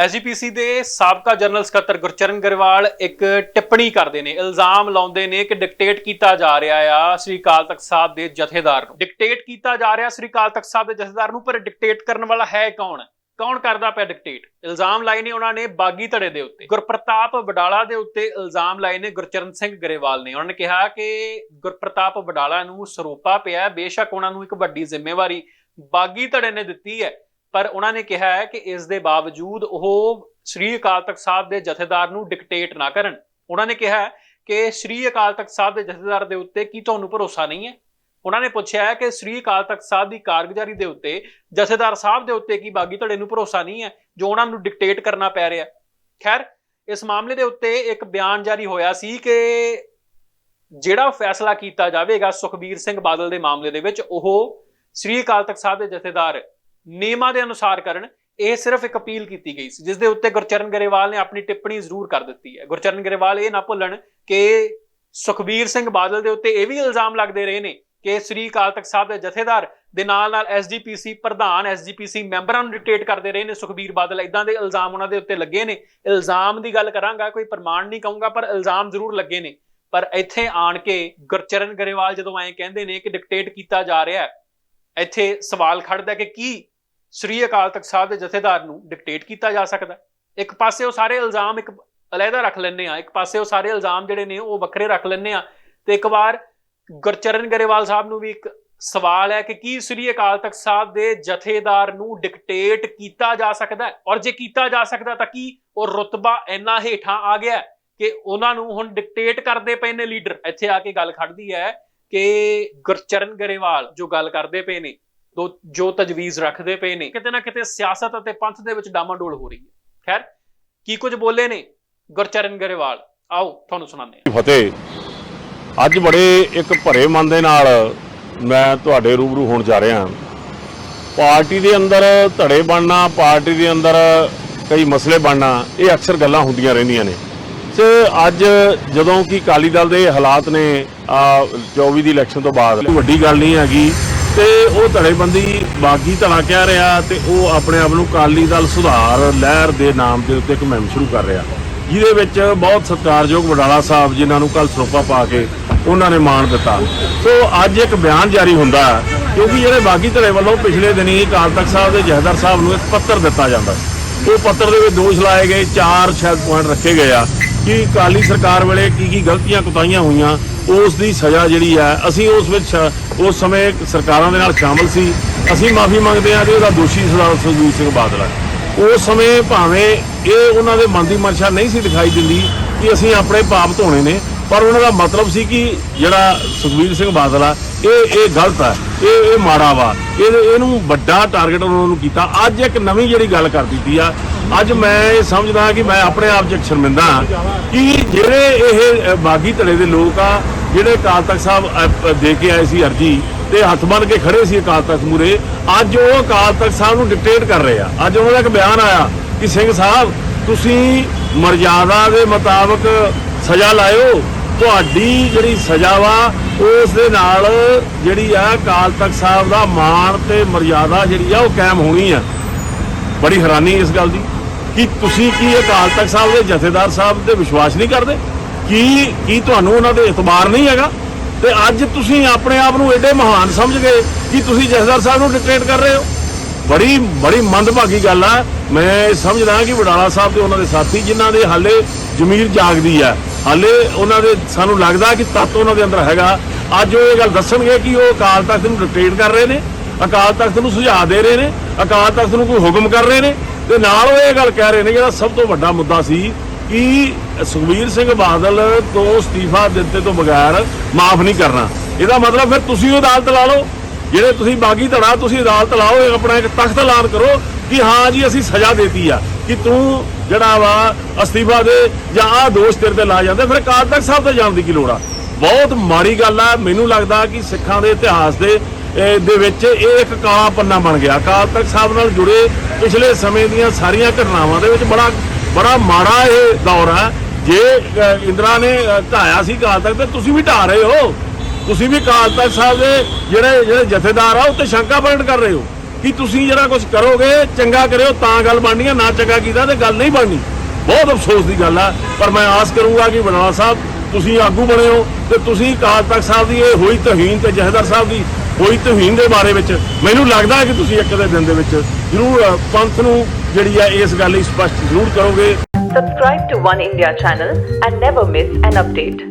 SGPC ਦੇ ਸਾਬਕਾ general ਸਕੱਤਰ ਗੁਰਚਰਨ ਗਰੇਵਾਲ ਇੱਕ ਟਿੱਪਣੀ ਕਰਦੇ ਨੇ, ਇਲਜ਼ਾਮ ਲਾਉਂਦੇ ਨੇ ਕਿ ਡਿਕਟੇਟ ਕੀਤਾ ਜਾ ਰਿਹਾ ਆ ਸ੍ਰੀ ਅਕਾਲ ਤਖਤ ਸਾਹਿਬ ਦੇ ਜਥੇਦਾਰ ਨੂੰ। ਡਿਕਟੇਟ ਕੀਤਾ ਜਾ ਰਿਹਾ ਸ੍ਰੀ ਅਕਾਲ ਤਖਤ ਸਾਹਿਬ ਦੇ ਜਥੇਦਾਰ ਨੂੰ, ਪਰ ਡਿਕਟੇਟ ਕਰਨ ਵਾਲਾ ਹੈ ਕੌਣ? ਕੌਣ ਕਰਦਾ ਪਿਆ ਡਿਕਟੇਟ? ਇਲਜ਼ਾਮ ਲਾਏ ਨੇ ਉਹਨਾਂ ਨੇ ਬਾਗੀ ਧੜੇ ਦੇ ਉੱਤੇ। ਗੁਰਪ੍ਰਤਾਪ ਵਡਾਲਾ ਦੇ ਉੱਤੇ ਇਲਜ਼ਾਮ ਲਾਏ ਨੇ ਗੁਰਚਰਨ ਸਿੰਘ ਗਰੇਵਾਲ ਨੇ। ਉਹਨਾਂ ਨੇ ਕਿਹਾ ਕਿ ਗੁਰਪ੍ਰਤਾਪ ਵਡਾਲਾ ਨੂੰ ਸਰੋਪਾ ਪਿਆ ਬੇਸ਼ੱਕ ਉਹਨਾਂ ਨੂੰ ਇੱਕ ਵੱਡੀ ਜ਼ਿੰਮੇਵਾਰੀ ਬਾਗੀ ਧੜੇ ਨੇ ਦਿੱਤੀ ਹੈ। ਪਰ ਉਹਨਾਂ ਨੇ ਕਿਹਾ ਹੈ ਕਿ ਇਸ ਦੇ ਬਾਵਜੂਦ ਉਹ ਸ੍ਰੀ ਅਕਾਲ ਤਖਤ ਸਾਹਿਬ ਦੇ ਜਥੇਦਾਰ ਨੂੰ ਡਿਕਟੇਟ ਨਾ ਕਰਨ। ਉਹਨਾਂ ਨੇ ਕਿਹਾ ਕਿ ਸ੍ਰੀ ਅਕਾਲ ਤਖਤ ਸਾਹਿਬ ਦੇ ਜਥੇਦਾਰ ਦੇ ਉੱਤੇ ਕੀ ਤੁਹਾਨੂੰ ਭਰੋਸਾ ਨਹੀਂ ਹੈ? ਉਹਨਾਂ ਨੇ ਪੁੱਛਿਆ ਹੈ ਕਿ ਸ੍ਰੀ ਅਕਾਲ ਤਖਤ ਸਾਹਿਬ ਦੀ ਕਾਰਗੁਜ਼ਾਰੀ ਦੇ ਉੱਤੇ ਜਥੇਦਾਰ ਸਾਹਿਬ ਦੇ ਉੱਤੇ ਕੀ ਬਾਗੀ ਤੁਹਾਡੇ ਨੂੰ ਭਰੋਸਾ ਨਹੀਂ ਹੈ, ਜੋ ਉਹਨਾਂ ਨੂੰ ਡਿਕਟੇਟ ਕਰਨਾ ਪੈ ਰਿਹਾ ਖੈਰ, ਇਸ ਮਾਮਲੇ ਦੇ ਉੱਤੇ ਇੱਕ ਬਿਆਨ ਜਾਰੀ ਹੋਇਆ ਸੀ ਕਿ ਜਿਹੜਾ ਫੈਸਲਾ ਕੀਤਾ ਜਾਵੇਗਾ ਸੁਖਬੀਰ ਸਿੰਘ ਬਾਦਲ ਦੇ ਮਾਮਲੇ ਦੇ ਵਿੱਚ, ਉਹ ਸ੍ਰੀ ਅਕਾਲ ਤਖਤ ਸਾਹਿਬ ਦੇ ਜਥੇਦਾਰ ਨਿਯਮਾਂ ਦੇ ਅਨੁਸਾਰ ਕਰਨ, ਇਹ ਸਿਰਫ ਇੱਕ ਅਪੀਲ ਕੀਤੀ ਗਈ ਸੀ ਜਿਸ ਦੇ ਉੱਤੇ ਗੁਰਚਰਨ ਗਰੇਵਾਲ ਨੇ ਆਪਣੀ ਟਿੱਪਣੀ ਜ਼ਰੂਰ ਕਰ ਦਿੱਤੀ ਹੈ। ਗੁਰਚਰਨ ਗਰੇਵਾਲ ਇਹ ਨਾ ਭੁੱਲਣ ਕਿ ਸੁਖਬੀਰ ਸਿੰਘ ਬਾਦਲ ਦੇ ਉੱਤੇ ਇਹ ਵੀ ਇਲਜ਼ਾਮ ਲੱਗਦੇ ਰਹੇ ਨੇ ਕਿ ਸ੍ਰੀ ਅਕਾਲ ਤਖਤ ਸਾਹਿਬ ਦੇ ਜਥੇਦਾਰ ਦੇ ਨਾਲ ਨਾਲ ਐਸਜੀਪੀਸੀ ਪ੍ਰਧਾਨ ਐਸਜੀਪੀਸੀ ਮੈਂਬਰਾਂ ਨੂੰ ਡਿਕਟੇਟ ਕਰਦੇ ਰਹੇ ਨੇ। ਸੁਖਬੀਰ ਬਾਦਲ ਇਦਾਂ ਦੇ ਇਲਜ਼ਾਮ ਉਹਨਾਂ ਦੇ ਉੱਤੇ ਲੱਗੇ ਨੇ। ਇਲਜ਼ਾਮ ਦੀ ਗੱਲ ਕਰਾਂਗਾ, ਕੋਈ ਪ੍ਰਮਾਣ ਨਹੀਂ ਕਹੂੰਗਾ, ਪਰ ਇਲਜ਼ਾਮ ਜ਼ਰੂਰ ਲੱਗੇ ਨੇ। ਪਰ ਇੱਥੇ ਆਣ ਕੇ ਗੁਰਚਰਨ ਗਰੇਵਾਲ ਜਦੋਂ ਐਂ ਕਹਿੰਦੇ ਨੇ ਕਿ ਡਿਕਟੇਟ ਕੀਤਾ ਜਾ ਰਿਹਾ ਹੈ, ਇੱਥੇ ਸਵਾਲ ਖੜਦਾ ਕਿ ਕੀ ਸ੍ਰੀ ਅਕਾਲ ਤਖਤ ਸਾਹਿਬ ਦੇ ਜਥੇਦਾਰ ਨੂੰ ਡਿਕਟੇਟ ਕੀਤਾ ਜਾ ਸਕਦਾ ਇੱਕ ਪਾਸੇ ਉਹ ਸਾਰੇ ਇਲਜ਼ਾਮ ਇੱਕ ਅਲੱਗਾ ਰੱਖ ਲੈਂਦੇ ਆ, ਇੱਕ ਪਾਸੇ ਉਹ ਸਾਰੇ ਇਲਜ਼ਾਮ ਜਿਹੜੇ ਨੇ ਉਹ ਵੱਖਰੇ ਰੱਖ ਲੈਂਦੇ ਆ। ਤੇ ਇੱਕ ਵਾਰ ਗੁਰਚਰਨ ਗਰੇਵਾਲ ਸਾਹਿਬ ਨੂੰ ਵੀ ਇੱਕ ਸਵਾਲ ਹੈ ਕਿ ਕੀ ਸ੍ਰੀ ਅਕਾਲ ਤਖਤ ਸਾਹਿਬ ਦੇ ਜਥੇਦਾਰ ਨੂੰ ਡਿਕਟੇਟ ਕੀਤਾ ਜਾ ਸਕਦਾ ਹੈ? ਔਰ ਜੇ ਕੀਤਾ ਜਾ ਸਕਦਾ ਤਾਂ ਕੀ ਉਹ ਰੁਤਬਾ ਇੰਨਾ ਹੇਠਾਂ ਆ ਗਿਆ ਕਿ ਉਹਨਾਂ ਨੂੰ ਹੁਣ ਡਿਕਟੇਟ ਕਰਦੇ ਪਏ ਨੇ ਲੀਡਰ ਇੱਥੇ ਆ ਕੇ ਗੱਲ ਖੜਦੀ ਹੈ ਕਿ ਗੁਰਚਰਨ ਗਰੇਵਾਲ ਜੋ ਗੱਲ ਕਰਦੇ ਪਏ ਨੇ ਦੋ ਜੋ ਤਜਵੀਜ਼ ਰੱਖਦੇ ਪਏ ਨੇ, ਕਿਤੇ ਨਾ ਕਿਤੇ ਸਿਆਸਤ ਅਤੇ ਪੰਥ ਦੇ ਵਿੱਚ ਡਾਮਾਡੋਲ ਹੋ ਰਹੀ ਹੈ। ਖੈਰ, ਕੀ ਕੁਝ ਬੋਲੇ ਨੇ ਗੁਰਚਰਨ ਗਰੇਵਾਲ? ਆਓ, ਤੁਹਾਨੂੰ ਸੁਣਾਉਂਦੇ ਹਾਂ। ਫਤਿਹ। ਅੱਜ ਬੜੇ ਇੱਕ ਭਰੇ ਮਨ ਦੇ ਨਾਲ ਮੈਂ ਤੁਹਾਡੇ ਰੂਬਰੂ ਹੋਣ ਜਾ ਰਿਹਾ ਪਾਰਟੀ ਦੇ ਅੰਦਰ ਧੜੇ ਬਣਨਾ, ਪਾਰਟੀ ਦੇ ਅੰਦਰ ਕਈ ਮਸਲੇ ਬਣਨਾ, ਇਹ ਅਕਸਰ ਗੱਲਾਂ ਹੁੰਦੀਆਂ ਰਹਿੰਦੀਆਂ ਨੇ। ਤੇ ਅੱਜ ਜਦੋਂ ਕਿ ਅਕਾਲੀ ਦਲ ਦੇ ਹਾਲਾਤ ਨੇ, ਆ 24 ਦੀ ਇਲੈਕਸ਼ਨ ਤੋਂ ਬਾਅਦ, ਵੱਡੀ ਗੱਲ ਨਹੀਂ ਹੈਗੀ ਤੇ ਉਹ ਧੜੇਬੰਦੀ ਬਾਗੀ ਧੜਾ ਕਹਿ ਰਿਹਾ ਤੇ ਉਹ ਆਪਣੇ ਆਪ ਨੂੰ ਅਕਾਲੀ ਦਲ ਸੁਧਾਰ ਲਹਿਰ ਦੇ ਨਾਮ ਦੇ ਉੱਤੇ ਇੱਕ ਮੁਹਿੰਮ ਸ਼ੁਰੂ ਕਰ ਰਿਹਾ। ਜਿਹਦੇ ਵਿੱਚ ਬਹੁਤ ਸਤਿਕਾਰਯੋਗ ਵਡਾਲਾ ਸਾਹਿਬ ਜਿਨ੍ਹਾਂ ਨੂੰ ਕੱਲ ਸਰੋਪਾ ਪਾ ਕੇ ਉਹਨਾਂ ਨੇ ਮਾਣ ਦਿੱਤਾ। ਸੋ ਅੱਜ ਇੱਕ ਬਿਆਨ ਜਾਰੀ ਹੁੰਦਾ ਕਿਉਂਕਿ ਜਿਹੜੇ ਬਾਗੀ ਧੜੇ ਵੱਲੋਂ ਪਿਛਲੇ ਦਿਨੀ ਅਕਾਲ ਤਖਤ ਸਾਹਿਬ ਦੇ ਜਹਦਰ ਸਾਹਿਬ ਨੂੰ ਇੱਕ ਪੱਤਰ ਦਿੱਤਾ ਜਾਂਦਾ ਉਹ ਪੱਤਰ ਦੇ ਵਿੱਚ ਦੋਸ਼ ਲਾਏ ਗਏ, ਚਾਰ ਸ਼ਾਇਦ ਪੁਆਇੰਟ ਰੱਖੇ ਗਏ ਆ ਕਿ ਅਕਾਲੀ ਸਰਕਾਰ ਵੇਲੇ ਕੀ ਕੀ ਗਲਤੀਆਂ ਕੁਤਾਈਆਂ ਹੋਈਆਂ ਉਸ ਦੀ ਸਜ਼ਾ ਜਿਹੜੀ ਹੈ ਅਸੀਂ ਉਸ ਵਿੱਚ, ਉਸ ਸਮੇਂ ਸਰਕਾਰਾਂ ਦੇ ਨਾਲ ਸ਼ਾਮਲ ਸੀ। ਅਸੀਂ ਮਾਫੀ ਮੰਗਦੇ ਹਾਂ ਕਿ ਉਹਦਾ ਦੋਸ਼ੀ ਸਰਦਾਰ ਸੁਖਬੀਰ ਸਿੰਘ ਬਾਦਲ ਹੈ ਉਸ ਸਮੇਂ ਭਾਵੇਂ ਇਹ ਉਹਨਾਂ ਦੇ ਮਨ ਦੀ ਮਨਸ਼ਾ ਨਹੀਂ ਸੀ ਦਿਖਾਈ ਦਿੰਦੀ ਕਿ ਅਸੀਂ ਆਪਣੇ ਪਾਪ ਧੋਣੇ ਨੇ ਪਰ ਉਹਨਾਂ ਦਾ ਮਤਲਬ ਸੀ ਕਿ ਜਿਹੜਾ ਸੁਖਬੀਰ ਸਿੰਘ ਬਾਦਲ ਆ, ਇਹ ਇਹ ਗਲਤ ਆ, ਇਹ ਇਹ ਮਾੜਾ ਵਾ। ਇਹ, ਇਹਨੂੰ ਵੱਡਾ ਟਾਰਗੇਟ ਉਹਨਾਂ ਨੂੰ ਕੀਤਾ। ਅੱਜ ਇੱਕ ਨਵੀਂ ਜਿਹੜੀ ਗੱਲ ਕਰ ਦਿੱਤੀ ਆ, ਅੱਜ ਮੈਂ ਇਹ ਸਮਝਦਾ ਕਿ ਮੈਂ ਆਪਣੇ ਆਪ 'ਚ ਸ਼ਰਮਿੰਦਾ ਹਾਂ ਕਿ ਜਿਹੜੇ ਇਹ ਬਾਗੀ ਧੜੇ ਦੇ ਲੋਕ ਆ, ਜਿਹੜੇ ਅਕਾਲ ਤਖਤ ਸਾਹਿਬ ਦੇ ਕੇ ਆਏ ਸੀ ਅਰਜੀ ਤੇ ਹੱਥ ਬੰਨ ਕੇ ਖੜੇ ਸੀ ਅਕਾਲ ਤਖਤ ਮੂਰੇ ਅੱਜ ਉਹ ਅਕਾਲ ਤਖਤ ਸਾਹਿਬ ਨੂੰ ਡਿਕਟੇਟ ਕਰ ਰਹੇ ਆ। ਅੱਜ ਉਹਨਾਂ ਦਾ ਇੱਕ ਬਿਆਨ ਆਇਆ ਕਿ ਸਿੰਘ ਸਾਹਿਬ, ਤੁਸੀਂ ਮਰਜ਼ਾਦਾ ਦੇ ਮੁਤਾਬਕ ਸਜ਼ਾ ਲਾਇਓ ਤੁਹਾਡੀ ਜਿਹੜੀ ਸਜ਼ਾ ਵਾ, ਉਸ ਦੇ ਨਾਲ ਜਿਹੜੀ ਆ ਅਕਾਲ ਤਖਤ ਸਾਹਿਬ ਦਾ ਮਾਣ ਤੇ ਮਰਿਆਦਾ ਜਿਹੜੀ ਆ, ਉਹ ਕਾਇਮ ਹੋਣੀ ਆ। ਬੜੀ ਹੈਰਾਨੀ ਇਸ ਗੱਲ ਦੀ ਕਿ ਤੁਸੀਂ ਕੀ ਅਕਾਲ ਤਖਤ ਸਾਹਿਬ ਦੇ ਜਥੇਦਾਰ ਸਾਹਿਬ ਤੇ ਵਿਸ਼ਵਾਸ ਨਹੀਂ ਕਰਦੇ? ਕੀ ਕੀ ਤੁਹਾਨੂੰ ਉਹਨਾਂ ਤੇ ਇਤਬਾਰ ਨਹੀਂ ਹੈਗਾ? ਤੇ ਅੱਜ ਤੁਸੀਂ ਆਪਣੇ ਆਪ ਨੂੰ ਐਡੇ ਮਹਾਨ ਸਮਝ ਗਏ ਕਿ ਤੁਸੀਂ ਜਥੇਦਾਰ ਸਾਹਿਬ ਨੂੰ ਡਿਕਟੇਟ ਕਰ ਰਹੇ ਹੋ? ਬੜੀ ਬੜੀ ਮੰਦਭਾਗੀ ਗੱਲ ਆ। ਮੈਂ ਇਹ ਸਮਝਦਾ ਕਿ ਵਡਾਲਾ ਸਾਹਿਬ ਤੇ ਉਹਨਾਂ ਦੇ ਸਾਥੀ ਜਿਨ੍ਹਾਂ ਦੇ ਹਾਲੇ ਜ਼ਮੀਰ ਜਾਗਦੀ ਆ ਹਾਲੇ ਉਹਨਾਂ ਦੇ ਸਾਨੂੰ ਲੱਗਦਾ ਕਿ ਤੱਤ ਉਹਨਾਂ ਦੇ ਅੰਦਰ ਹੈਗਾ। ਅੱਜ ਉਹ ਇਹ ਗੱਲ ਦੱਸਣਗੇ ਕਿ ਉਹ ਅਕਾਲ ਤਖਤ ਨੂੰ ਡਿਕਟੇਟ ਕਰ ਰਹੇ ਨੇ, ਅਕਾਲ ਤਖਤ ਨੂੰ ਸੁਝਾਅ ਦੇ ਰਹੇ ਨੇ, ਅਕਾਲ ਤਖਤ ਨੂੰ ਕੋਈ ਹੁਕਮ ਕਰ ਰਹੇ ਨੇ। ਤੇ ਨਾਲ ਉਹ ਇਹ ਗੱਲ ਕਹਿ ਰਹੇ ਨੇ ਜਿਹੜਾ ਸਭ ਤੋਂ ਵੱਡਾ ਮੁੱਦਾ ਸੀ ਕਿ ਸੁਖਬੀਰ ਸਿੰਘ ਬਾਦਲ ਤੋਂ ਅਸਤੀਫਾ ਦਿੱਤੇ ਤੋਂ ਬਗੈਰ ਮਾਫ ਨਹੀਂ ਕਰਨਾ। ਇਹਦਾ ਮਤਲਬ ਫਿਰ ਤੁਸੀਂ ਉਹ ਅਦਾਲਤ ਲਾ ਲਓ। ਜਿਹੜੇ ਤੁਸੀਂ ਬਾਗੀ ਧੜਾ ਤੁਸੀਂ ਅਦਾਲਤ ਲਾਓ ਆਪਣਾ ਇੱਕ ਤਖਤ ਐਲਾਨ ਕਰੋ ਕਿ ਹਾਂ ਜੀ, ਅਸੀਂ ਸਜ਼ਾ ਦੇਤੀ ਆ। ਕਿ ਤੂੰ ਜਿਹੜਾ ਵਾ ਅਸਤੀਫਾ ਦੇ ਜਾਂ ਆ ਦੋਸ਼ ਤੇਰੇ ਤੇ ਲਾ ਜਾਂਦੇ ਫਿਰ ਅਕਾਲ ਤਖਤ ਸਾਹਿਬ ਤੇ ਜਾਣ ਦੀ ਕੀ ਲੋੜ ਆ? ਬਹੁਤ ਮਾੜੀ ਗੱਲ ਆ ਮੈਨੂੰ ਲੱਗਦਾ ਕਿ ਸਿੱਖਾਂ ਦੇ ਇਤਿਹਾਸ ਦੇ ਦੇ ਵਿੱਚ ਇਹ ਇੱਕ ਕਾਲਾ ਪੰਨਾ ਬਣ ਗਿਆ। ਅਕਾਲ ਤਖਤ ਸਾਹਿਬ ਨਾਲ ਜੁੜੇ ਪਿਛਲੇ ਸਮੇਂ ਦੀਆਂ ਸਾਰੀਆਂ ਘਟਨਾਵਾਂ ਦੇ ਵਿੱਚ ਬੜਾ ਬੜਾ ਮਾੜਾ ਇਹ ਦੌਰ ਹੈ ਜੇ ਇੰਦਰਾ ਨੇ ਅ, ਢਾਇਆ ਸੀ ਅਕਾਲ ਤਖਤ ਤੇ ਤੁਸੀਂ ਵੀ ਢਾ ਰਹੇ ਹੋ। ਤੁਸੀਂ ਵੀ ਅਕਾਲ ਤਖਤ ਸਾਹਿਬ ਦੇ ਜਿਹੜੇ ਜਿਹੜੇ ਜਥੇਦਾਰ ਆ ਉਹ 'ਤੇ ਸ਼ੰਕਾ ਪ੍ਰਗਟ ਕਰ ਰਹੇ ਹੋ। ਕਿ ਤੁਸੀਂ ਜਿਹੜਾ ਕੁਝ ਕਰੋਗੇ, ਚੰਗਾ ਕਰਿਓ, ਤਾਂ ਗੱਲ ਬਣਨੀ ਹੈ ਨਾ ਚੰਗਾ ਕੀਤਾ ਤੇ ਗੱਲ ਨਹੀਂ ਬਣਨੀ ਬਹੁਤ ਅਫਸੋਸ ਦੀ ਗੱਲ ਆ, ਪਰ ਮੈਂ ਆਸ ਕਰੂੰਗਾ ਕਿ ਬਨਾਲਾ ਸਾਹਿਬ ਤੁਸੀਂ ਆਗੂ ਬਣੇ ਹੋ ਤੇ ਤੁਸੀਂ ਅਕਾਲ ਤਖਤ ਸਾਹਿਬ ਦੀ, ਇਹ ਹੋਈ ਤਹੀਨ ਤੇ ਜਹੇਦਾਰ ਸਾਹਿਬ ਦੀ ਹੋਈ ਤਹੀਨ ਦੇ ਬਾਰੇ ਵਿੱਚ ਮੈਨੂੰ ਲੱਗਦਾ ਕਿ ਤੁਸੀਂ ਇੱਕ ਦੇ ਦਿਨ ਦੇ ਵਿੱਚ ਜ਼ਰੂਰ ਪੰਥ ਨੂੰ ਜਿਹੜੀ ਹੈ ਇਸ ਗੱਲ ਲਈ ਸਪਸ਼ਟ ਜ਼ਰੂਰ ਕਰੋਗੇ Subscribe to One India channel and never miss an update.